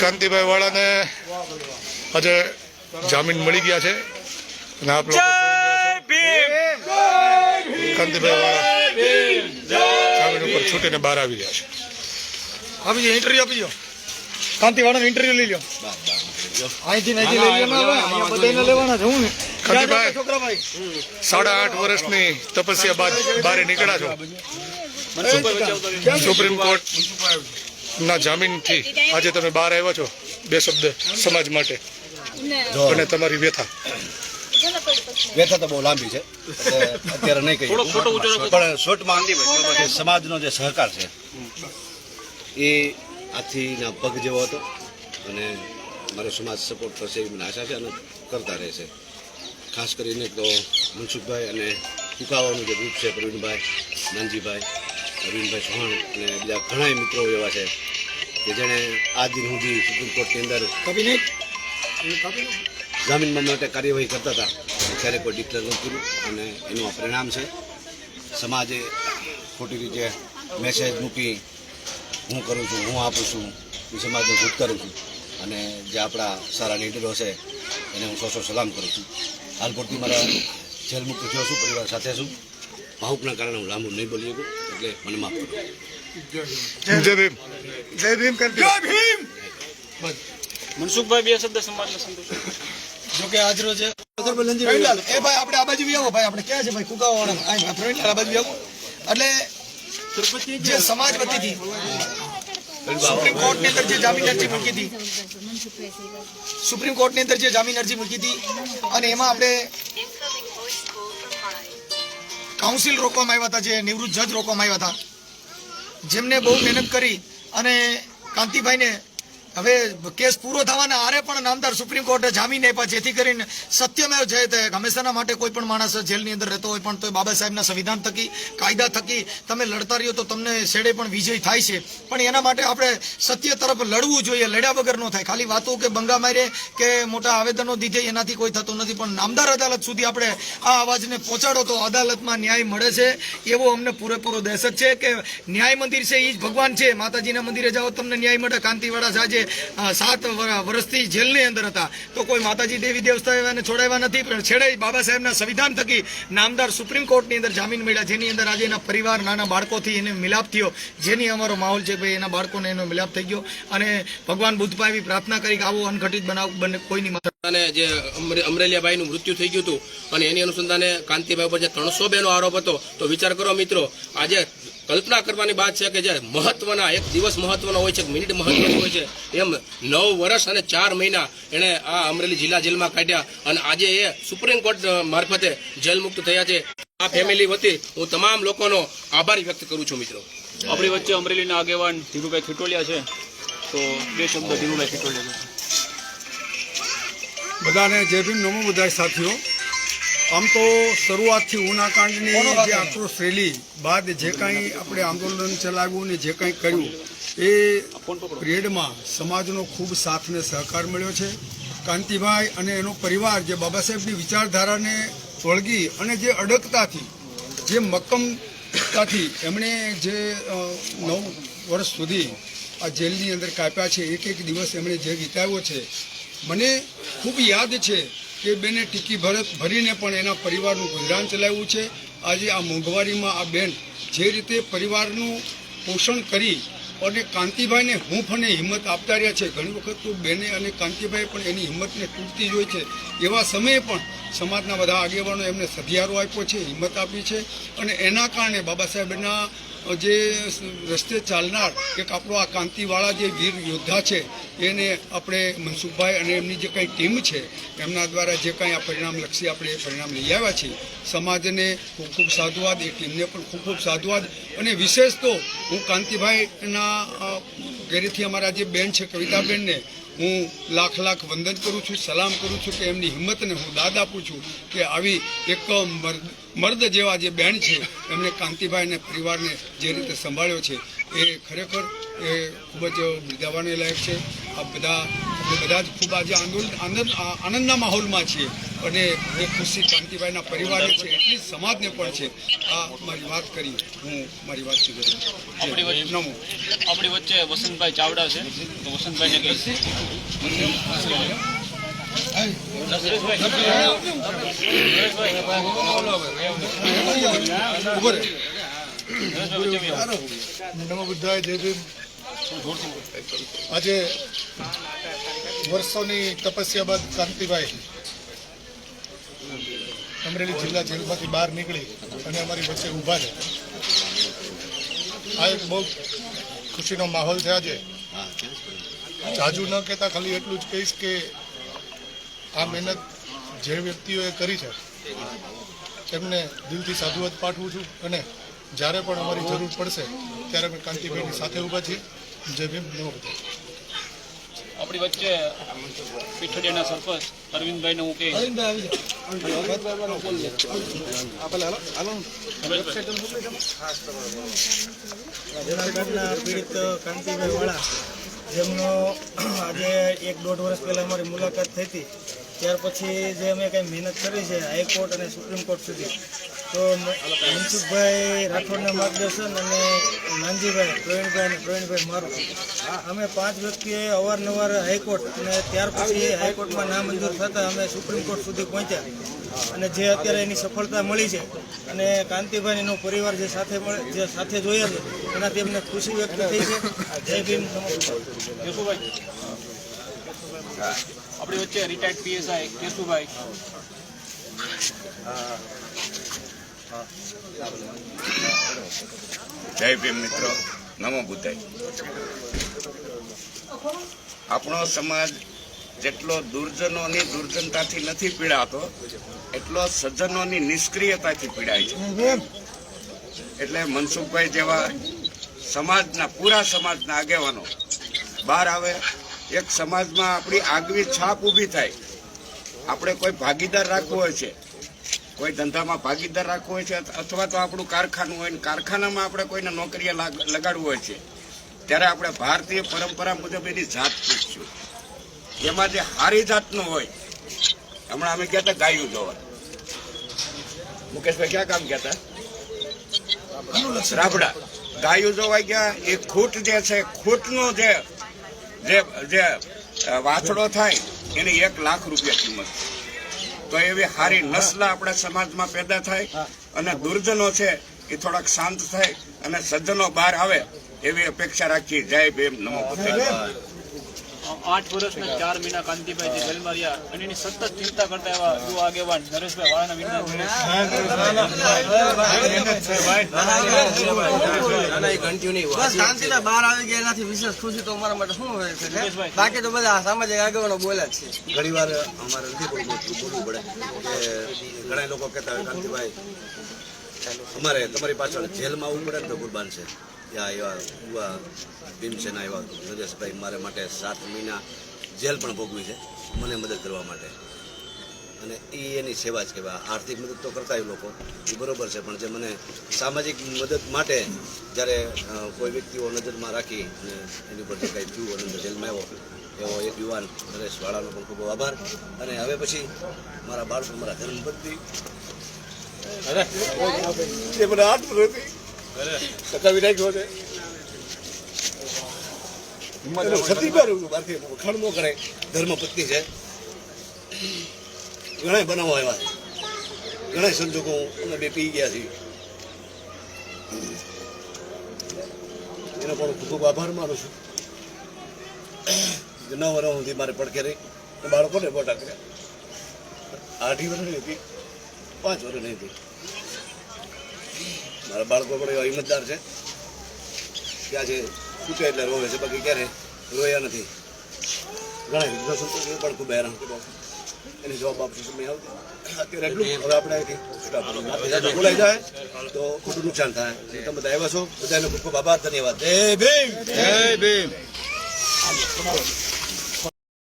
કાંતિભાઈ વાળાને આજે જામીન મળી ગયા છે. અને આપ લોકો. કાંતિભાઈ વાળા જામીન ઉપર છૂટીને બહાર આવી ગયા છે. આપી ઇન્ટરવ્યુ આપી દો કાંતિવાળાનો ઇન્ટરવ્યુ લઈ લો અહીંથી અહીંથી લઈ લો ના ભાઈ. અહીંયા બધાને લેવાના છે હું કાંતિભાઈ. છોકરા સાડા આઠ વર્ષની તપસ્યા બાદ બહાર નીકળ્યા છો. સુપ્રીમ કોર્ટ ના જામીનથી આજે તમે બહાર આવ્યા છો બે શબ્દ સમાજ માટે. અને તમારી વ્યથા. વ્યથા તો બહુ લાંબી છે. અત્યારે નહીં કહી પણ શોર્ટમાં સમાજનો જે સહકાર છે એ આથીના પગ જેવો હતો. અને મારો સમાજ સપોર્ટ કરશે એવી મને આશા છે અને કરતા રહેશે. ખાસ કરીને તો મનસુખભાઈ અને કુકાવાનું જે ગ્રુપ છે પ્રવીણભાઈ નાનજીભાઈ અરવિંદભાઈ ચૌહાણ અને બીજા ઘણા મિત્રો એવા છે. કે જેણે આજ દિન સુધી સુપ્રીમ કોર્ટની અંદર જામીન માટે કાર્યવાહી કરતા હતા. ત્યારે કોઈ ડિક્લેર નહોતું અને એનું આ પરિણામ છે. સમાજે ખોટી રીતે મેસેજ મૂકી હું કરું છું હું આપું છું એ સમાજને ભૂત કરું છું. અને જે આપણા સારા લીડરો છે એને હું સો સો સલામ કરું છું. હાલ પૂરતી મારા જેલ મુક્ત થયો છું પરિવાર સાથે છું. ભાવુકના કારણે હું લાંબુ નહીં બોલી શકું એટલે મને માફ કરો. જય ભીમ. જય ભીમ જય ભીમ! મનસુખભાઈ બે શબ્દ સમાજને સંતોષ. જો કે આજ રોજ એ ભાઈ આપણે આ બાજુ આવો. ભાઈ આપણે ક્યાં છે ભાઈ? કુકાવાળા આ પ્રવીણલાલ આ બાજુ આવો. એટલે જે સમાજ વતીથી સુપ્રીમ કોર્ટની અંદર જે જામીન અરજી મૂકી હતી સુપ્રીમ કોર્ટની અંદર જે જામીન અરજી મૂકી હતી અને એમાં આપણે કાઉન્સિલ રોકવામાં આવ્યા હતા જે નિવૃત્ત જજ રોકવામાં આવ્યા હતા. જેમને બહુ મહેનત કરી અને કાંતિભાઈને હવે કેસ પૂરો થવાના આરે પણ નામદાર સુપ્રીમ કોર્ટે જામીન આપ્યા જેથી કરીને સત્યમેવ જયતે હંમેશાના માટે કોઈ પણ માણસ જેલની અંદર રહેતો હોય પણ તો બાબા સાહેબના સંવિધાન થકી, કાયદા થકી તમે લડતા રહ્યો તો તમને છેડે પણ વિજય થાય છે. પણ એના માટે આપણે સત્ય તરફ લડવું જોઈએ, લડ્યા વગર ન થાય. ખાલી વાતો કે બંગા મારે કે મોટા આવેદનો દીધે એનાથી કોઈ થતું નથી. પણ નામદાર અદાલત સુધી આપણે આ અવાજને પહોંચાડો તો અદાલતમાં ન્યાય મળે છે. એવો અમને પૂરેપૂરો દહેશત છે કે ન્યાય મંદિર છે એ જ ભગવાન છે. માતાજીના મંદિરે જાઓ, તમને ન્યાય મળે. કાંતિવાળા સાજે અ, સાત વર્ષથી જેલની અંદર હતા. તો કોઈ માતાજી દેવી દેવસ્થાને છોડાવ્યા નથી પણ છેડે બાબા સાહેબના સંવિધાન થકી નામદાર સુપ્રીમ કોર્ટની અંદર જામીન મળ્યા. જેની અંદર આજે એના પરિવાર નાના બાળકોથી એને મિલાપ થયો. જેની અમારો માહોલ છે ભાઈ એના બાળકોને એનો મિલાપ થઈ ગયો. અને ભગવાન બુદ્ધમાં એવી પ્રાર્થના કરી કે આવો અનઘટિત બનાવ બને કોઈની અને જે અમરેલિયાભાઈનું મૃત્યુ થઈ ગયું હતું. અને એની અનુસંધાને કાંતિભાઈ ઉપર જે ત્રણસો બેનો આરોપ હતો તો વિચાર કરો મિત્રો આજે કલ્પના કરવાની વાત છે કે જે મહત્વના એક દિવસ મહત્વનો હોય છે એક મિનિટ મહત્વની હોય છે એમ નવ વર્ષ અને ચાર મહિના એણે આ અમરેલી જિલ્લા જેલમાં કાઢ્યા અને આજે એ સુપ્રીમ કોર્ટ મારફતે જેલ મુક્ત થયા છે. આ ફેમિલી વતી હું તમામ લોકોનો આભાર વ્યક્ત કરું છું મિત્રો. આપણી વચ્ચે અમરેલીના આગેવાન ધીરુભાઈ ખીટોલિયા છે. તો બે શબ્દ ધીરુભાઈ ખીટોલિયા. બધાને જય ભીમ. નમો બધા સાથીઓ. આમ તો શરૂઆતથી ઉનાકાંડની જે? આક્રોશ રેલી બાદ જે કાંઈ આપણે આંદોલન ચલાવ્યું ને જે કાંઈ કર્યું એ પરેડમાં સમાજનો ખૂબ સાથ ને સહકાર મળ્યો છે કાંતિભાઈ અને એનો પરિવાર જે બાબા સાહેબની વિચારધારાને વળગી અને જે અડગતાથી જે મક્કમતાથી એમણે જે નવ વર્ષ સુધી આ જેલની અંદર કાપ્યા છે એક એક દિવસ એમણે જે વિતાવ્યો છે મને ખૂબ યાદ છે કે બેને ટીકી ભરત ભરીને પણ એના પરિવારનું ગુજરાન ચલાવ્યું છે. આજે આ મોંઘવારીમાં આ બેન જે રીતે પરિવારનું પોષણ કરી અને કાંતિભાઈને હૂંફ અને હિંમત આપતા રહ્યા છે, ઘણી વખત તો બેને અને કાંતિભાઈ પણ એની હિંમતને તૂટતી હોય છે. એવા સમયે પણ સમાજના બધા આગેવાનો એમને સધિયારો આપ્યો છે, હિંમત આપી છે અને એના કારણે બાબા સાહેબના જે રસ્તે ચાલનાર કે આપણો આ કાંતિવાળા જે વીર યોદ્ધા છે, એને આપણે મનસુખભાઈ અને એમની જે કંઈ ટીમ છે, એમના દ્વારા જે કાંઈ આ પરિણામલક્ષી આપણે એ પરિણામ લઈ આવ્યા છીએ. સમાજને ખૂબ ખૂબ સાધુવાદ, એ ટીમને પણ ખૂબ ખૂબ સાધુવાદ. અને વિશેષ તો હું કાંતિભાઈના ઘરેથી અમારા જે બેન છે, કવિતાબેનને હું લાખ લાખ વંદન કરું છું, સલામ કરું છું કે એમની હિંમતને હું દાદ આપું છું કે આવી એક મર્દ જેવા જે બેન છે એમણે કાંતિભાઈને પરિવારને જે રીતે સંભાળ્યો છે, એ ખરેખર એ ખૂબ જ બિરદાવાને લાયક છે. આ બધા બધા જ ખૂબ આજે આંદોલન આનંદ આનંદના માહોલમાં છીએ. અને એ ખુશી કાંતિભાઈના પરિવારે છે એટલી સમાજને પણ છે. આ મારી વાત કરી હું મારી વાત કરી આપણી વચ્ચે નમો. આપણી વચ્ચે વસંતભાઈ ચાવડા છે. તો વસંતભાઈને કહીશ ઊભો નમો બુદ્ધાય આજે વર્ષોની તપસ્યા બાદ કાંતિભાઈ અમરેલી જિલ્લા જેલમાંથી બહાર નીકળી અને અમારી વચ્ચે ઊભા છે. આ એક બહુ ખુશીનો માહોલ છે આજે. જાજુ ન કહેતા ખાલી એટલું જ કહીશ કે આ મહેનત જે વ્યક્તિઓએ કરી છે, તેમને દિલથી સાધુવાદ પાઠવું છું અને જ્યારે પણ અમારી જરૂર પડશે, ત્યારે અમે કાંતિભાઈની સાથે ઊભા છીએ. જય ભીમ, નમો આપણી વચ્ચે પીઠડિયાના સરપંચ અરવિંદભાઈને હું કહીશ. જુનાગઢના પીડિત કાંતિભાઈ વાળા જેમનો આજે એક દોઢ વર્ષ પહેલાં અમારી મુલાકાત થઈ હતી ત્યાર પછી જે અમે કંઈ મહેનત કરી છે હાઈકોર્ટ અને સુપ્રીમ કોર્ટ સુધી તો મ- મનસુખભાઈ રાઠોડના માર્ગદર્શન અને નાનજીભાઈ પ્રવીણભાઈ અને પ્રવીણભાઈ મારું. અમે પાંચ વ્યક્તિએ અવારનવાર હાઈકોર્ટ અને ત્યાર પછી હાઈકોર્ટમાં નામંજૂર થતાં અમે સુપ્રીમ કોર્ટ સુધી પહોંચ્યા. અને જે અત્યારે એની સફળતા મળી છે અને કાંતિભાઈ એનો પરિવાર જે સાથે મળે જે સાથે જોયા છે એનાથી એમને ખુશી વ્યક્ત થઈ છે. જય ભીમ. આપણી વચ્ચે રિટાયર્ડ પીએસઆઈ કેશુભાઈ. જય ભીમ મિત્રો. નમો બુદ્ધાય. આપણો સમાજ જેટલો દુર્જનોની દુર્જનતાથી નથી પીડાતો, એટલો સજ્જનોની નિષ્ક્રિયતાથી પીડાય છે. એટલે મનસુખભાઈ જેવા સમાજના, પૂરા સમાજના આગેવાનો, બહાર આવે, એક સમાજમાં આપણી આગવી છાપ ઊભી થાય. આપણે કોઈ ભાગીદાર રાખવું હોય છે કોઈ ધંધામાં ભાગીદાર રાખવો હોય છે અથવા તો આપણું કારખાનું હોય ને કારખાનામાં આપણે કોઈને નોકરીએ લાગ- લગાડવું હોય છે, ત્યારે આપણે ભારતીય પરંપરા મુજબ એની જાત પૂછશું. એમાં જે હારી જાતનું હોય, હમણાં અમે ગયા હતા ગાયું જોવા. મુકેશભાઈ ક્યાં કામ ગયા હતા રાબડા. ગાયું જોવા ગયા, એ ખૂટ જે છે, ખૂટનો જે જે વાછડો થાય, એની એક લાખ રૂપિયા કિંમત. છે. તો એવી સારી નસ્લ આપણા સમાજમાં પેદા થાય અને દુર્જનો છે એ થોડાક શાંત થાય અને સજ્જનો બહાર આવે એવી અપેક્ષા રાખીએ જય ભીમ નમો આઠ વર્ષના ચાર મહિના કાંતિભાઈ જે જેલમાં રહ્યા અને એની સતત ચિંતા કરતા એવા યુવા આગેવાન નરેશભાઈ વાળાના બહાર આવી ગયા એનાથી વિશેષ ખુશી તો અમારા માટે શું હોય છે બાકી તો બધા સામાજિક આગેવાનો બોલ્યા જ છે. ઘણી વાર અમારે નથી બોલવું બોલવું પડે. કે ઘણા લોકો કહેતા હોય કાંતિભાઈ અમારે તમારી પાછળ જેલમાં આવવું પડે ને તો કુરબાન છે. ત્યાં એવા ભીમસેના એવા નરેશભાઈ મારે માટે સાત મહિના જેલ પણ ભોગવી છે. મને મદદ કરવા માટે. અને એ એની સેવા જ કહેવાય. આર્થિક મદદ તો કરતા લોકો. એ બરાબર છે. પણ જે મને સામાજિક મદદ માટે જ્યારે કોઈ વ્યક્તિઓ નજરમાં રાખી અને એની ઉપર જે કાંઈ થયું અને જેલમાં આવ્યો, એવો એક યુવાન નરેશ વાળાનો પણ ખૂબ આભાર. અને હવે પછી મારા બાળકો, મારા ધર્મપત્ની એ મને હાથ નથી. ટકાવી રાખ્યો છે. એનો સતીબાર ભારતીય વખાણ ન કરે ધર્મપત્ની છે. ઘણા બનાવો એવા ઘણા સંજોગો અમે બે પી ગયા છીએ. એનો પણ ખૂબ ખૂબ આભાર માનું છું. નવ વર્ષ સુધી મારે પડખે રહી. બાળકોને મોટા કર્યા. આઠી વર્ષની હતી. પાંચ વર્ષની હતી. મારા બાળકો પણ એવા હિંમતદાર છે. ત્યાં છે છૂટે એટલે રોવે છે, બાકી ક્યારે રોયા નથી. ઘણા સંતોષો પણ ખૂબ હેરાન એને જવાબ આપશું સમય આવતી. અત્યારે એટલું. હવે આપણે અહીંથી બોલાઈ જાય, તો ખોટું નુકસાન થાય. તમે બધા આવ્યા છો. બધાને ખૂબ ખૂબ આભાર. ધન્યવાદ. જય ભીમ. જય ભીમ.